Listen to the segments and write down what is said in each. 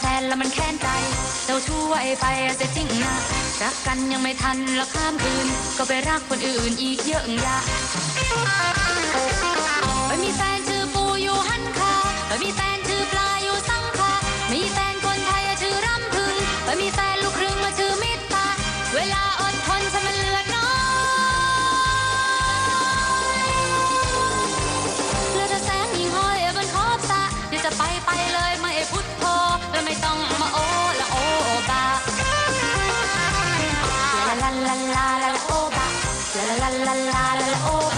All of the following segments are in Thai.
แฟนๆแล้วมันแค้นใจ เจ้าช่วยไปเสียจริงนะ รักกันยังไม่ทันแล้วข้ามคืน ก็ไปรักคนอื่นอีกเยอะอย่า la la la la oh.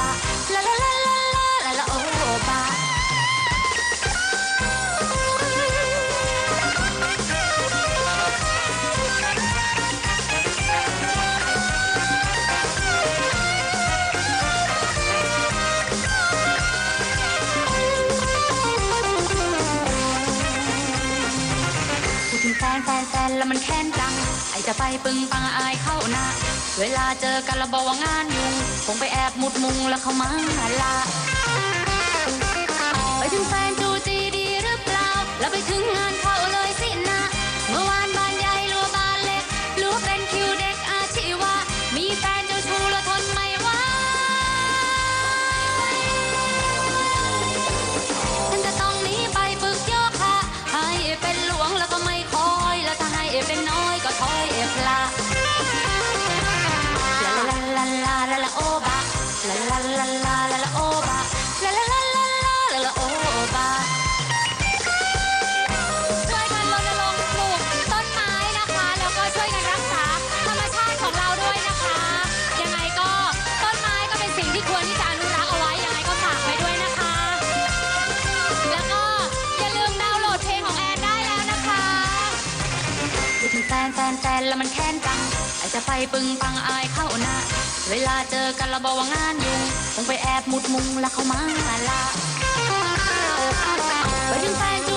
มันแค้นจัง ไอจะไปปึงปังอายเข้าหน้า เวลาเจอกันระบอกว่างานอยู่คงไปแอบมุดมุงแล้วเขามาลาไปถึงแฟนจ 爱的花。 นแฟนแฟนแล้วมันแค้นจังไอจะไปปึงปังอายเข้าหน้า เวลาเจอกันเราบอกว่างานอยู่คงไปแอบมุดมุงแล้วเข้ามาลาไปถึงแฟนจู